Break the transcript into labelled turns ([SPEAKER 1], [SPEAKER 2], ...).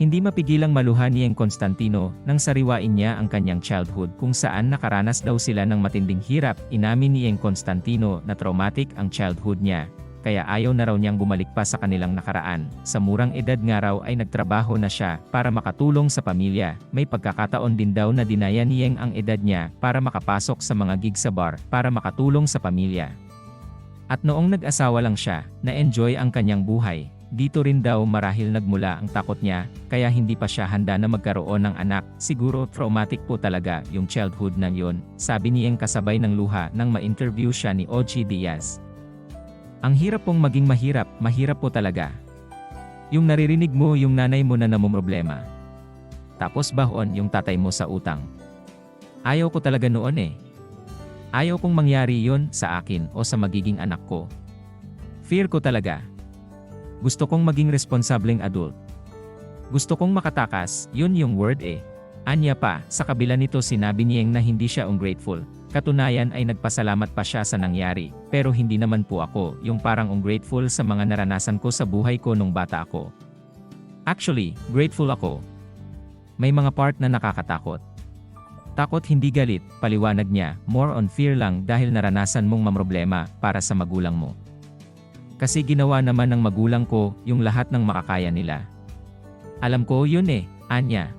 [SPEAKER 1] Hindi mapigilang maluha ni Eng Constantino nang sariwain niya ang kanyang childhood kung saan nakaranas daw sila ng matinding hirap. Inamin ni Eng Constantino na traumatic ang childhood niya, kaya ayaw na raw niyang bumalik pa sa kanilang nakaraan. Sa murang edad nga raw ay nagtrabaho na siya para makatulong sa pamilya. May pagkakataon din daw na dinaya ni Eng ang edad niya para makapasok sa mga gig sa bar para makatulong sa pamilya. At noong nag-asawa lang siya, na-enjoy ang kanyang buhay. Dito rin daw marahil nagmula ang takot niya, kaya hindi pa siya handa na magkaroon ng anak. Siguro traumatic po talaga yung childhood na yun, sabi niyang kasabay ng luha nang ma-interview siya ni Ochi Diaz. Ang hirap pong maging mahirap, mahirap po talaga. Yung naririnig mo yung nanay mo na namumroblema. Tapos bahon yung tatay mo sa utang. Ayaw ko talaga noon eh. Ayaw kong mangyari yon sa akin o sa magiging anak ko. Fear ko talaga. Gusto kong maging responsableng adult. Gusto kong makatakas, yun yung word eh. Anya pa, sa kabila nito sinabi niyang na hindi siya ungrateful. Katunayan ay nagpasalamat pa siya sa nangyari, pero hindi naman po ako yung parang ungrateful sa mga naranasan ko sa buhay ko nung bata ako. Actually, grateful ako. May mga part na nakakatakot. Takot hindi galit, paliwanag niya, more on fear lang dahil naranasan mong mamroblema para sa magulang mo. Kasi ginawa naman ng magulang ko yung lahat ng makakaya nila. Alam ko yun eh, Anya,